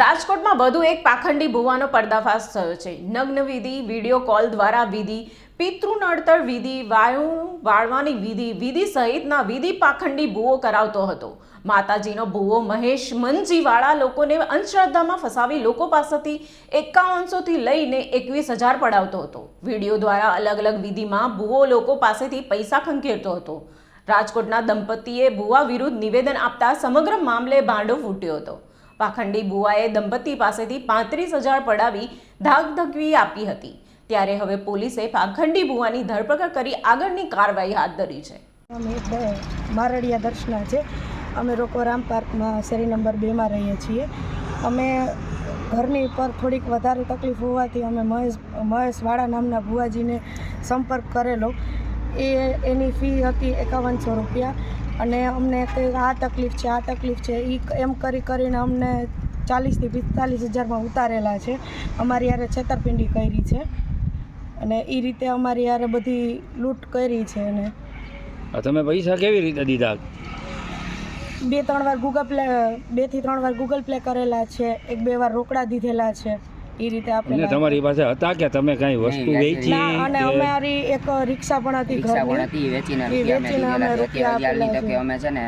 રાજકોટમાં વધુ એક પાખંડી ભુવાનો પર્દાફાશ થયો છે. નગ્ન વિધિ વીડિયો કોલ દ્વારા વિધિ, પિતૃ નડતર વિધિ, વાયુ વાળવાની વિધિ વિધિ સહિતના વિધિ પાખંડી ભૂવો કરાવતો હતો. માતાજીનો ભૂવો મહેશ મનજીવાળા લોકોને અંધશ્રદ્ધામાં ફસાવી લોકો પાસેથી એકાવનસોથી લઈને એકવીસ હજાર પડાવતો હતો. વીડિયો દ્વારા અલગ અલગ વિધિમાં ભૂવો લોકો પાસેથી પૈસા ખંખેરતો હતો. રાજકોટના દંપતીએ ભુવા વિરુદ્ધ નિવેદન આપતા સમગ્ર મામલે ભાંડો ફૂટ્યો હતો. પાખંડી ભુવાએ દંપતી પાસેથી પાંત્રીસ હજાર પડાવી ધાકધકવી આપી હતી. ત્યારે હવે પોલીસે પાખંડી ભુવાની ધરપકડ કરી આગળની કાર્યવાહી હાથ ધરી છે. અમે મારડિયા દર્શના છે. અમે રોકો રામ પાર્કમાં શેરી નંબર બેમાં રહીએ છીએ. અમે ઘરની પર થોડીક વધારે તકલીફ હોવાથી અમે મહેશ, મહેશવાળા નામના ભુવાજીને સંપર્ક કરેલો. એ, એની ફી હતી એકાવનસો રૂપિયા. અને અમને કે આ તકલીફ છે આ તકલીફ છે એ એમ કરી કરીને અમને ચાલીસથી પિસ્તાલીસ હજારમાં ઉતારેલા છે. અમારી યારે છેતરપિંડી કરી છે અને એ રીતે અમારી યારે બધી લૂંટ કરી છે અને તમે પૈસા કેવી રીતે દીધા? બે ત્રણ વાર ગૂગલ પ્લે બેથી ત્રણ વાર ગૂગલ પ્લે કરેલા છે એક બે વાર રોકડા દીધેલા છે. એ રીતે આપણે તમારી પાસે હતા કે તમે કઈ વસ્તુ વેચી અને અમારી એક રિક્ષા પણ હતી રિક્ષા પણ હતી વેચીને રૂપિયા અમે તકે અમે છે ને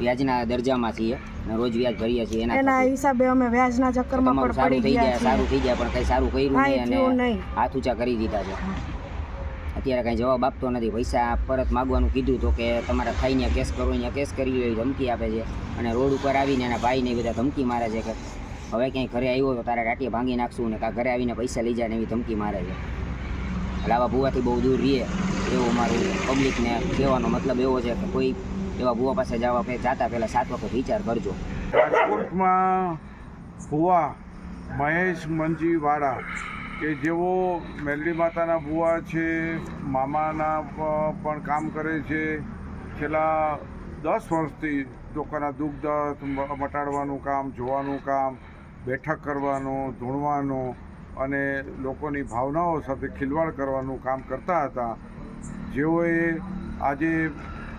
વ્યાજના દરજામાં છીએ રોજ વ્યાજ ભરીએ છીએ એના હિસાબે અમે વ્યાજના ચક્કરમાં પણ પડી થઈ ગયા સારું થઈ ગયા પણ કઈ સારું કર્યું કાંઈ નહીં. અને હાથ ઊંચા કરી દીધા છે. અત્યારે કઈ જવાબ આપતો નથી. પૈસા પરત માગવાનું કીધું તો કે તમારા થઈને કેસ કરો અહીંયા કેસ કરી ધમકી આપે છે. અને રોડ ઉપર આવીને એના ભાઈને બધા ધમકી મારે છે કે હવે ક્યાંય ઘરે આવ્યો તો તારા રાટીએ ભાંગી નાખશું ને કાં ઘરે આવીને પૈસા લઈ જાય ને એવી ધમકી મારે છે. એટલે આવા ભૂવાથી બહુ દૂર રહીએ, એવું મારું પબ્લિકને કહેવાનો મતલબ એવો છે કે કોઈ એવા ભૂવા પાસે જવા જાતા પહેલાં સાત વખત વિચાર કરજો. રાજકોટમાં ભુવા મહેશ મંજીવાળા કે જેઓ મેલડી માતાના ભુવા છે, મામાના પણ કામ કરે છે, છેલ્લા દસ વર્ષથી લોકોના દુઃખ દર્દ મટાડવાનું કામ, જોવાનું કામ બેઠક કરવાનો, ધૂણવાનો અને લોકોની ભાવનાઓ સાથે ખિલવાડ કરવાનું કામ કરતા હતા. જેઓએ આજે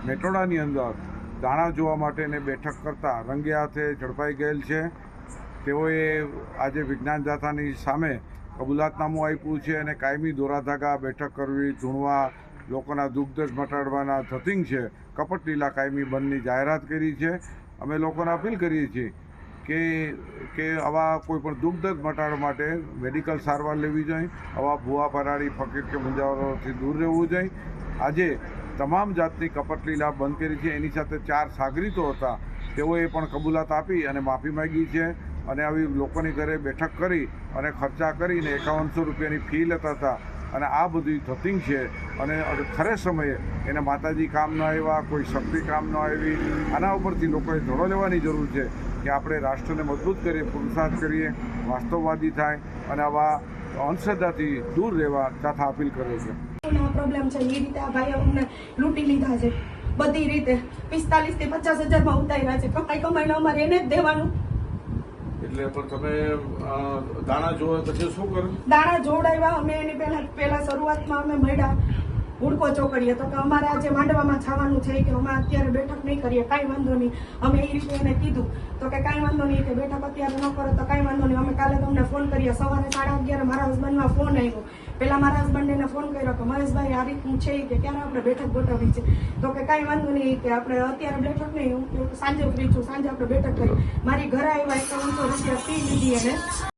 મેટોડાની અંદર દાણા જોવા માટેને બેઠક કરતા રંગે હાથે ઝડપાઈ ગયેલ છે. તેઓએ આજે વિજ્ઞાન દાતાની સામે કબૂલાતનામું આપ્યું છે અને કાયમી દોરાધાગા બેઠક કરવી, ધૂણવા, લોકોના દુઃખદશ મટાડવાના થતિંગ છે. કપટ લીલા કાયમી બંધની જાહેરાત કરી છે. અમે લોકોને અપીલ કરીએ છીએ કે કે આવા કોઈ પણ દુઃખ દર્દ મટાડવા માટે મેડિકલ સારવાર લેવી જોઈએ, આવા ભૂવા પરાળી, ફકીર કે મુંજાવરોથી દૂર રહેવું જોઈએ. આજે તમામ જાતની કપટલીલા બંધ કરી છે. એની સાથે ચાર સાગરીતો હતા. તેઓએ પણ કબૂલાત આપી અને માફી માંગી છે અને આવી લોકોની ઘરે બેઠક કરી અને ખર્ચા કરીને એકાવનસો રૂપિયાની ફી લેતા હતા. અને આ બધી ધતિંગ છે અને ખરે સમયે એને માતાજી કામ ન આવ્યા, કોઈ શક્તિ કામ ન આવી, આના ઉપરથી લોકોએ ધડો લેવાની જરૂર છે કે આપણે રાષ્ટ્રને મજબૂત કરીએ પુરુષાર્થ કરીએ, વાસ્તવવાદી થાય અને આવા અંધશ્રદ્ધાથી દૂર રહેવા તથા અપીલ કરે છે. લૂંટી લીધા છે. બધી રીતે પિસ્તાલીસથી પચાસ હજારમાં ઉતાર્યા છે. કમાઈ કમાઈને અમારે એને જ દેવાનું. એટલે પણ તમે દાણા જોવા પછી શું કરો દાણા જોડાવ્યા અમે એની પહેલા પહેલા શરૂઆતમાં અમે મળ્યા. હુડકો ચોકડીએ. તો કે અમારે આજે માંડવામાં છાવાનું છે કે અમે અત્યારે બેઠક નહીં કરીએ, કાંઈ વાંધો નહીં. અમે એ રીતે એને કીધું. તો કે કાંઈ વાંધો નહીં કે બેઠક અત્યારે ન કરો, તો કાંઈ વાંધો નહીં. અમે કાલે તમને ફોન કરીએ. સવારે સાડા અગિયારે મારા હસબન્ડમાં ફોન આવ્યો. પહેલાં મારા હસબન્ડે એને ફોન કર્યો કે, મહેશભાઈ, આ રીતનું છે કે ક્યારે આપણે બેઠક ગોઠવવી છે? તો કે કાંઈ વાંધો નહીં કે આપણે અત્યારે બેઠક નહીં. હું સાંજે ફ્રી છું. સાંજે આપણે બેઠક કરી મારી ઘરે આવ્યા એકાવનસો રૂપિયા ફી લીધી એને.